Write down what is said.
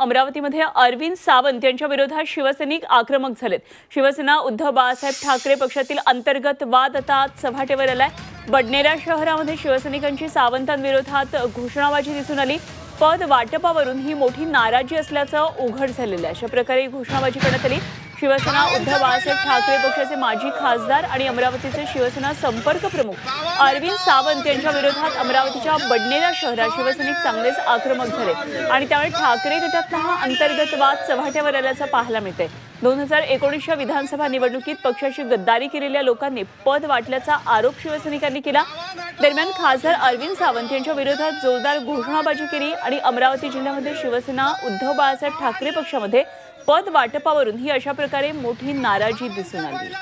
अमरावतीमध्ये अरविंद सावंत यांच्या विरोधात शिवसैनिक आक्रमक झालेत. शिवसेना उद्धव बाळासाहेब ठाकरे पक्षातील अंतर्गत वाद आता चव्हाट्यावर आलाय. बडनेरा शहरामध्ये शिवसैनिकांची सावंतांविरोधात घोषणाबाजी दिसून आली. पद वाटपावरून ही मोठी नाराजी असल्याचं उघड झालेलं आहे. अशा प्रकारे ही घोषणाबाजी करण्यात आली. शिवसेना उद्धव बाळासाहेब ठाकरे पक्षाचे माजी खासदार आणि अमरावतीचे शिवसेना संपर्क प्रमुख अरविंद सावंत यांच्या विरोधात अमरावतीच्या बडनेरा शहरात शिवसैनिक चांगलेच आक्रमक झाले. आणि त्यामुळे ठाकरे गटातला हा अंतर्गत वाद चव्हाट्यावर आल्याचं पाहायला मिळतंय. दोन हजार एकोणीसच्या विधानसभा निवडणुकीत पक्षाची गद्दारी केलेल्या लोकांनी पद वाटल्याचा आरोप शिवसैनिकांनी केला. दरम्यान खासदार अरविंद सावंत यांच्या विरोधात जोरदार घोषणाबाजी केली आणि अमरावती जिल्ह्यामध्ये शिवसेना उद्धव बाळासाहेब ठाकरे पक्षामध्ये पद वाटपावरून ही अशा प्रकारे मोठी नाराजी दिसून आली.